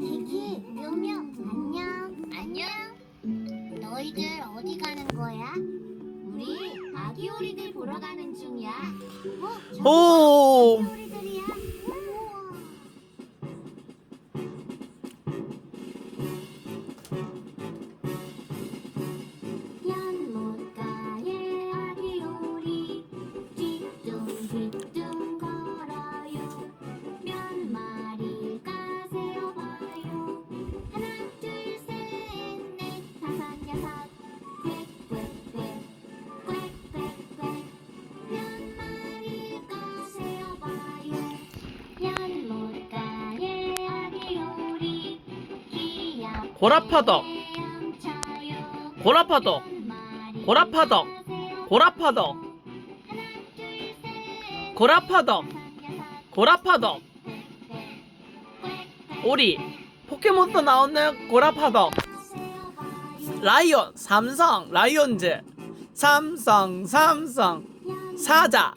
애기, 묘묘, 안녕. 안녕. 너희들 어디 가는 거야? 우리 아기 오리들 보러 가는 중이야. 어? 오. 고라파덕. 고라파덕. 고라파덕. 고라파덕. 고라파덕. 고라파덕. 오리. 포켓몬스터 나오는 고라파덕. 라이온. 삼성. 라이온즈. 삼성. 삼성. 사자.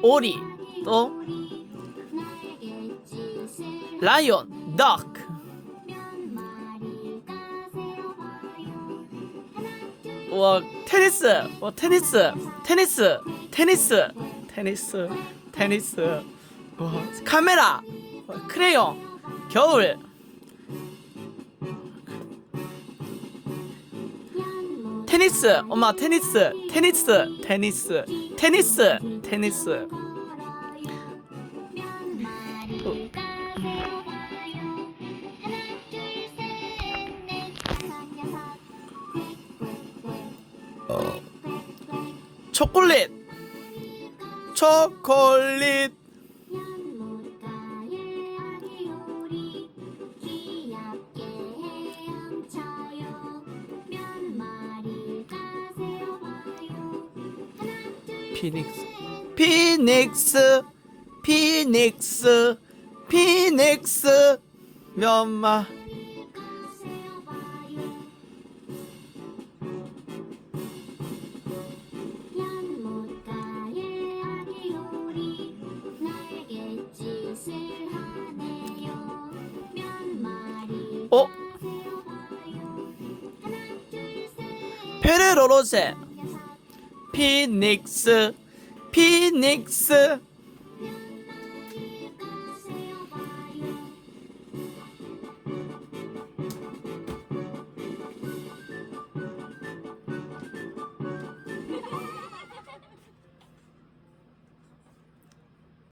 오리. 또 라이온. 덕. 와 테니스. 와 테니스. 테니스. 테니스. 테니스. 테니스. 와 카메라. 와, 크레용. 겨울. 테니스. 엄마 테니스. 테니스. 테니스. 테니스. 테니스. 초콜릿. 초콜릿. 피닉스. 피닉스. 피닉스. 피닉스. 몇 마. 페레로로제. 피닉스. 피닉스.